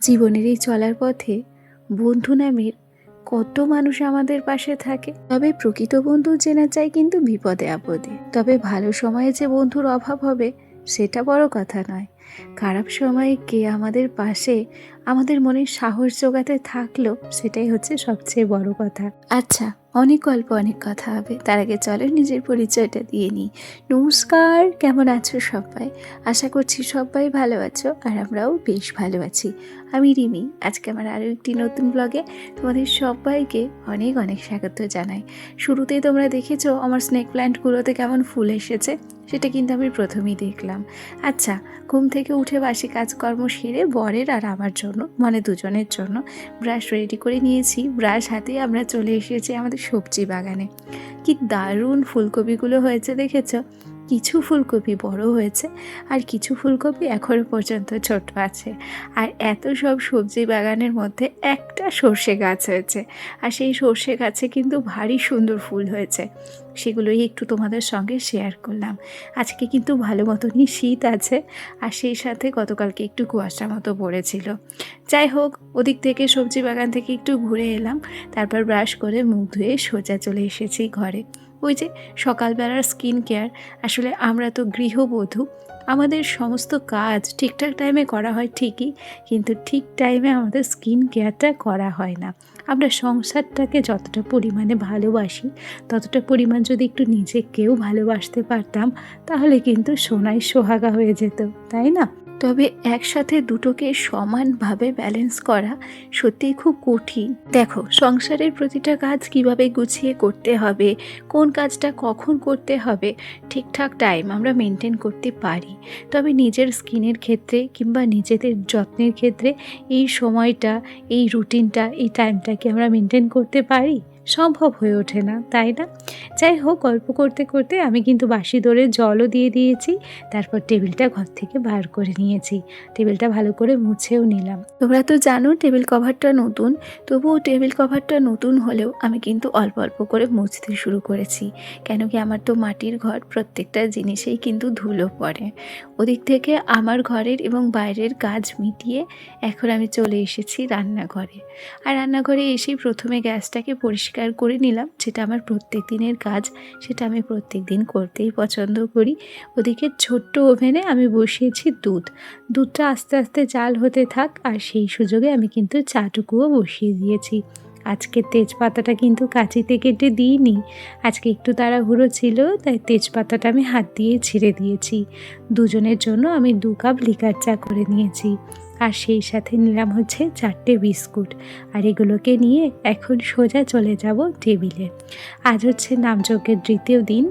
জীবনের এই চলার পথে বন্ধু নামের কত মানুষ আমাদের পাশে থাকে। তবে প্রকৃত বন্ধু চেনা চাই কিন্তু বিপদে আপদে। তবে ভালো সময়ে যে বন্ধুর অভাব হবে, সেটা বড় কথা নয়। খারাপ সময়ে কে আমাদের পাশে আমাদের মনে সাহস জোগাতে থাকল, সেটাই হচ্ছে সবচেয়ে বড় কথা। আচ্ছা অনেক গল্প অনেক কথা হবে। তার আগে চলো নিজের পরিচয়টা দিয়ে নিই। নমস্কার, কেমন আছো সবাই? আশা করছি সবাই ভালো আছো আর আমরাও বেশ ভালো আছি। আমি রিমি, আজকে আমার আরও একটি নতুন ব্লগে তোমাদের সবাইকে অনেক অনেক স্বাগত জানাই। শুরুতেই তোমরা দেখেছ আমার স্নেক প্ল্যান্টগুলোতে কেমন ফুল এসেছে, সেটা কিন্তু আমি প্রথমেই দেখলাম। আচ্ছা ঘুম থেকে উঠে বাসি কাজকর্ম সেরে বরের আর আমার জন্য মানে দুজনের জন্য ব্রাশ রেডি করে নিয়েছি। ব্রাশ হাতে আমরা চলে এসেছি আমাদের সবজি বাগানে। কি দারুণ ফুলকপিগুলো হয়েছে, দেখেছ? কিছু ফুলকপি বড় হয়েছে আর কিছু ফুলকপি এখনও পর্যন্ত ছোট আছে। আর এত সব সবজি বাগানের মধ্যে একটা সর্ষে গাছ হয়েছে। আর সেই সর্ষে গাছে কিন্তু ভারী সুন্দর ফুল হয়েছে। সেগুলোই একটু তোমাদের সঙ্গে শেয়ার করলাম। আজকে কিন্তু ভালো মতনই শীত আছে আর সেই সাথে গতকালকে একটু কুয়াশা মতো পড়েছিল। যাই হোক, ওদিক থেকে সবজি বাগান থেকে একটু ঘুরে এলাম। তারপর ব্রাশ করে মুখ ধুয়ে সোজা চলে এসেছি ঘরে। ওই যে সকালবেলার স্কিন কেয়ার। আসলে আমরা তো গৃহবধূ, আমাদের সমস্ত কাজ ঠিকঠাক টাইমে করা হয় ঠিকই, কিন্তু ঠিক টাইমে আমাদের স্কিন কেয়ারটা করা হয় না। আমরা সংসারটাকে যতটা পরিমাণে ভালোবাসি, ততটা পরিমাণ যদি একটু নিজেকেও ভালোবাসতে পারতাম, তাহলে কিন্তু সোনায় সোহাগা হয়ে যেত, তাই না? তবে একসাথে দুটোকে সমানভাবে ব্যালেন্স করা সত্যিই খুব কঠিন। দেখো, সংসারের প্রতিটা কাজ কীভাবে গুছিয়ে করতে হবে, কোন কাজটা কখন করতে হবে, ঠিকঠাক টাইম আমরা মেনটেন করতে পারি। তবে নিজের স্কিনের ক্ষেত্রে কিংবা নিজেদের যত্নের ক্ষেত্রে এই সময়টা, এই রুটিনটা এই টাইমটা কি আমরা মেনটেন করতে পারি? সম্ভব হয়ে ওঠে না, তাই না? যাই হোক, গল্প করতে করতে আমি কিন্তু বাসি দরে জলও দিয়ে দিয়েছি, তারপর টেবিলটা ঘর থেকে বার করে নিয়েছি। টেবিলটা ভালো করে মুছেও নিলাম। তোমরা তো জানো টেবিল কভারটা নতুন, তবুও টেবিল কভারটা নতুন হলেও আমি কিন্তু অল্প অল্প করে মুছতে শুরু করেছি কেন কি আমার তো মাটির ঘর প্রত্যেকটা জিনিসেই কিন্তু ধুলো পড়ে। ওদিক থেকে আমার ঘরের এবং বাইরের কাজ মিটিয়ে এখন আমি চলে এসেছি রান্নাঘরে। আর রান্নাঘরে এসেই প্রথমে গ্যাসটাকে পরিষ্কার করে নিলাম। যেটা আমার প্রত্যেক দিনের কাজ, সেটা আমি প্রত্যেক দিন করতেই পছন্দ করি। ওদিকে ছোট্ট ওভেনে আমি বসিয়েছি দুধ। দুধটা আস্তে আস্তে জাল হতে থাক, আর সেই সুযোগে আমি কিন্তু চাটুকুও বসিয়ে দিয়েছি। আজকে তেজপাতাটা কিন্তু কাঁচিতে কেটে দিইনি, আজকে একটু তাড়াহুড়ো ছিল, তাই তেজপাতাটা আমি হাত দিয়ে ছিঁড়ে দিয়েছি। দুজনের জন্য আমি দু কাপ লিকার চা করে নিয়েছি। আর সেই সাথে নিলাম হচ্ছে চারটে বিস্কুট। আর এগুলোকে নিয়ে এখন সোজা চলে যাব টেবিলে। আজ হচ্ছে নামযজ্ঞের দ্বিতীয় দিন।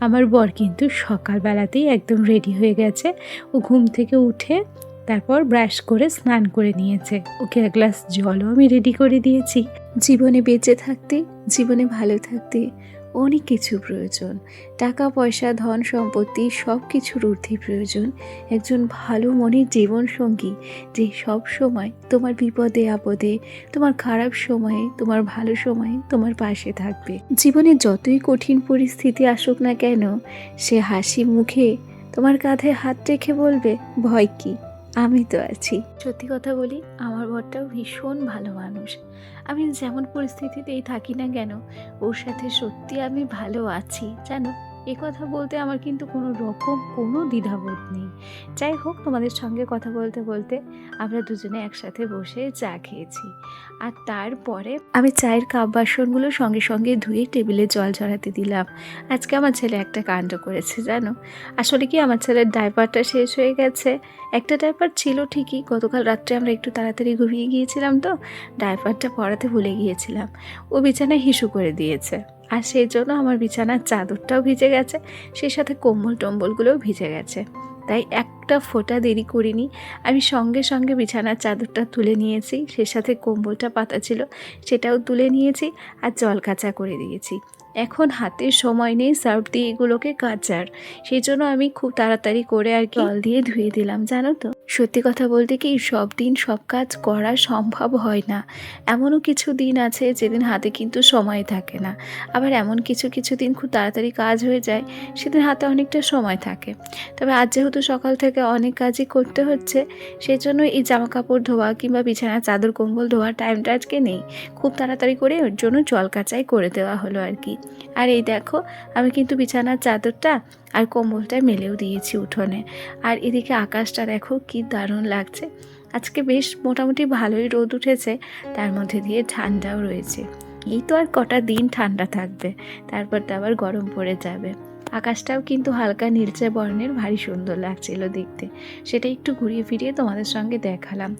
আমার বর কিন্তু সকালবেলাতেই একদম রেডি হয়ে গেছে। ও ঘুম থেকে উঠে তারপর ব্রাশ করে স্নান করে নিয়েছে। ওকে এক গ্লাস জলও আমি রেডি করে দিয়েছি। জীবনে বেঁচে থাকতে, জীবনে ভালো থাকতে অনেক কিছু প্রয়োজন। টাকা, পয়সা, ধন, সম্পত্তি সব কিছুর ঊর্ধ্বে প্রয়োজন। একজন ভালো মনের জীবনসঙ্গী যে সব সময় তোমার বিপদে, আপদে, তোমার খারাপ সময়ে, তোমার ভালো সময়ে তোমার পাশে থাকবে। জীবনে যতই কঠিন পরিস্থিতি আসুক না কেন, সে হাসি মুখে তোমার কাঁধে হাত রেখে বলবে, ভয় কি? আমি তো আছি। সত্যি কথা বলি, আমার বরটাও ভীষণ ভালো মানুষ। আমি যেমন পরিস্থিতিতেই থাকি না কেন, ওর সাথে সত্যি আমি ভালো আছি, জানো? কথা বলতে আমার কিন্তু কোনো রকম কোনো দ্বিধাবোধ নেই। যাই হোক, তোমাদের সঙ্গে কথা বলতে বলতে আমরা দুজনে একসাথে বসে চা খেয়েছি। আর তারপরে আমি চায়ের কাপ বাসনগুলো সঙ্গে সঙ্গে ধুয়ে টেবিলে জল ঝরাতে দিলাম। আজকে আমার ছেলে একটা কাণ্ড করেছে, জানো? আসলে কি আমার ছেলের ডাইপারটা শেষ হয়ে গেছে? একটা ডাইপার ছিল ঠিকই, গতকাল রাত্রে আমরা একটু তাড়াতাড়ি ঘুমিয়ে গিয়েছিলাম তো, ডাইপারটা পরাতে ভুলে গিয়েছিলাম। ও বিছানায় হিসু করে দিয়েছে। আর সেই জন্য আমার বিছানার চাদরটাও ভিজে গেছে, সেই সাথে কম্বল টম্বলগুলোও ভিজে গেছে। তাই একটা ফোঁটা দেরি করিনি। আমি সঙ্গে সঙ্গে বিছানার চাদরটা তুলে নিয়েছি সে সাথে কম্বলটা পাতা ছিল সেটাও তুলে নিয়েছি আর জল কাঁচা করে দিয়েছি। এখন হাতে সময় নেই, সার্ফ দিয়ে এগুলোকে কাচার। সেই জন্য আমি খুব তাড়াতাড়ি করে আর কি জল দিয়ে ধুয়ে দিলাম, জানো তো? সত্যি কথা বলতে কি, সব দিন সব কাজ করা সম্ভব হয় না। এমনও কিছু দিন আছে যেদিন হাতে কিন্তু সময় থাকে না। আবার এমন কিছু কিছু দিন খুব তাড়াতাড়ি কাজ হয়ে যায়, সেদিন হাতে অনেকটা সময় থাকে। তবে আজ যেহেতু সকাল থেকে অনেক কাজই করতে হচ্ছে, সেই জন্য এই জামা কাপড় ধোয়া কিংবা বিছানার চাদর, কম্বল ধোয়ার টাইমটা আজকে নেই। খুব তাড়াতাড়ি করে ওর জন্য জল কাচাই করে দেওয়া হলো আর কি। আর এই দেখো, আমি কিন্তু বিছানার চাদরটা আর কম্বলটা মেলেও দিয়েছি উঠোনে। আর এদিকে আকাশটা দেখো কি দারুণ লাগছে। আজকে বেশ মোটামুটি ভালোই রোদ উঠেছে, তার মধ্যে দিয়ে ঠান্ডাও রয়েছে। এই তো আর কটা দিন ঠান্ডা থাকবে, তারপর তো আবার গরম পড়ে যাবে। আকাশটাও কিন্তু হালকা নীলচে বর্ণের, ভারী সুন্দর লাগছিল দেখতে। সেটা একটু ঘুরিয়ে ফিরিয়ে তোমাদের সঙ্গে দেখালাম।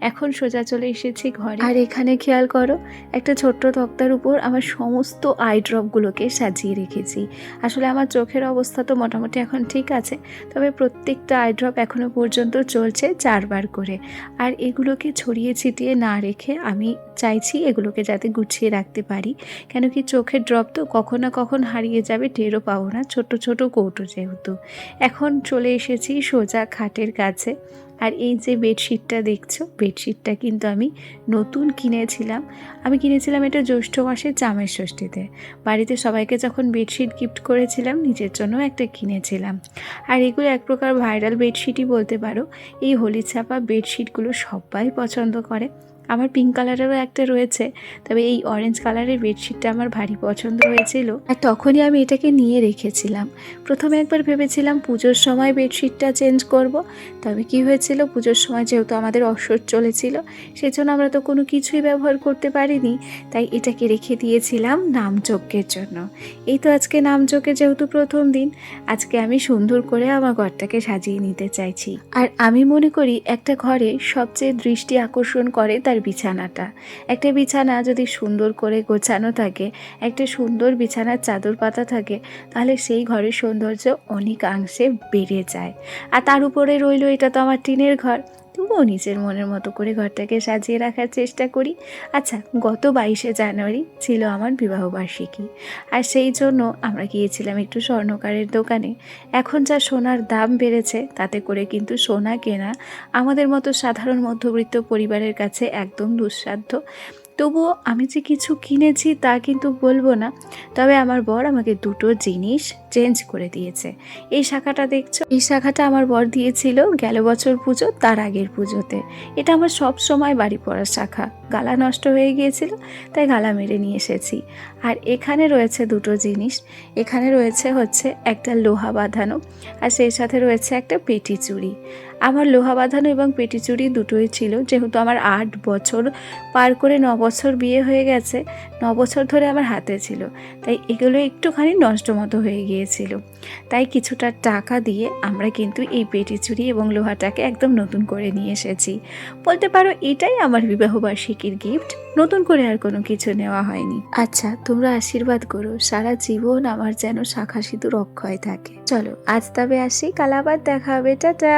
এখন সোজা চলে এসেছি ঘরে। আর এখানে খেয়াল করো, একটা ছোট্ট তক্তার উপর আমার সমস্ত আই ড্রপগুলোকে সাজিয়ে রেখেছি। আসলে আমার চোখের অবস্থা তো মোটামুটি এখন ঠিক আছে, তবে প্রত্যেকটা আই ড্রপ এখনও পর্যন্ত চলছে চারবার করে। আর এগুলোকে ছড়িয়ে ছিটিয়ে না রেখে আমি চাইছি এগুলোকে যাতে গুছিয়ে রাখতে পারি। কেন কি চোখের ড্রপ তো কখন না কখন হারিয়ে যাবে, টেরও পাবো না। ছোট ছোট কৌটো যেহেতু। এখন চলে এসেছি সোজা খাটের কাছে। আর এই যে বেডশিটটা দেখছ, বেডশিটটা কিন্তু আমি নতুন কিনেছিলাম। আমি কিনেছিলাম এটা জ্যৈষ্ঠ মাসের চামের ষষ্ঠীতে। বাড়িতে সবাইকে যখন বেডশিট গিফট করেছিলাম, নিজের জন্য একটা কিনেছিলাম। আর এগুলো এক প্রকার ভাইরাল বেডশিটই বলতে পারো। এই হোলি ছাপা বেডশিটগুলো সবাই পছন্দ করে। আমার পিঙ্ক কালারেরও একটা রয়েছে, তবে এই অরেঞ্জ কালারের বেডশিটটা আমার ভারী পছন্দ হয়েছিল। আর তখনই আমি এটাকে নিয়ে রেখেছিলাম। প্রথমে একবার ভেবেছিলাম পুজোর সময় বেডশিটটা চেঞ্জ করব, তবে কি হয়েছিল, পুজোর সময় যেহেতু আমাদের অসর চলেছিল, সেজন্য আমরা তো কোনো কিছুই ব্যবহার করতে পারিনি, তাই এটাকে রেখে দিয়েছিলাম নামযজ্ঞের জন্য। এই তো আজকে নামযজ্ঞে যেহেতু প্রথম দিন, আজকে আমি সুন্দর করে আমার ঘরটাকে সাজিয়ে নিতে চাইছি। আর আমি মনে করি একটা ঘরে সবচেয়ে দৃষ্টি আকর্ষণ করে তার বিছানাটা। একটা বিছানা যদি সুন্দর করে গোছানো থাকে, একটা সুন্দর বিছানার চাদর পাতা থাকে, তাহলে সেই ঘরের সৌন্দর্য অনেকাংশে বেড়ে যায়। আর তার উপরে রইল এটা তো আমার টিনের ঘর। তবুও নিজের মনের মতো করে ঘরটাকে সাজিয়ে রাখার চেষ্টা করি। আচ্ছা গত বাইশে জানুয়ারি ছিল আমার বিবাহবার্ষিকী। আর সেই জন্য আমরা গিয়েছিলাম একটু স্বর্ণকারের দোকানে। এখন যা সোনার দাম বেড়েছে, তাতে করে কিন্তু সোনা কেনা আমাদের মতো সাধারণ মধ্যবিত্ত পরিবারের কাছে একদম দুঃসাধ্য। তবুও আমি যে কিছু কিনেছি তা কিন্তু বলব না। তবে আমার বর আমাকে দুটো জিনিস চেঞ্জ করে দিয়েছে। এই শাখাটা দেখছ? এই শাখাটা আমার বর দিয়েছিল গেল বছর পুজো, তার আগের পুজোতে। এটা আমার সব সময় বাড়ি পড়ার শাখা। গালা নষ্ট হয়ে গিয়েছিল, তাই গালা মেরে নিয়ে এসেছি। আর এখানে রয়েছে দুটো জিনিস। এখানে রয়েছে হচ্ছে একটা লোহা বাঁধানো, আর সেই সাথে রয়েছে একটা পেটি চুড়ি। আমার লোহা বাঁধানো এবং পেটি চুড়ি দুটোই ছিল, যেহেতু আমার আট বছর পার করে ন বছর বিয়ে হয়ে গেছে, ন বছর ধরে আমার হাতে ছিল। তাই এগুলো একটুখানি নষ্ট মতো হয়ে গিয়েছিল তাই কিছুটা টাকা দিয়ে আমরা কিন্তু এই পেটি চুরি এবং লোহাটাকে একদম নতুন করে নিয়ে এসেছি। বলতে পারো এটাই আমার বিবাহবার্ষিকীর গিফট নতুন করে আর কোনো কিছু নেওয়া হয়নি। আচ্ছা তোমরা আশীর্বাদ করো, সারা জীবন আমার যেন শাখা সিঁদুর অক্ষয় থাকে। চলো, আজ তবে আসি, কাল আবার দেখা হবে, টাটা!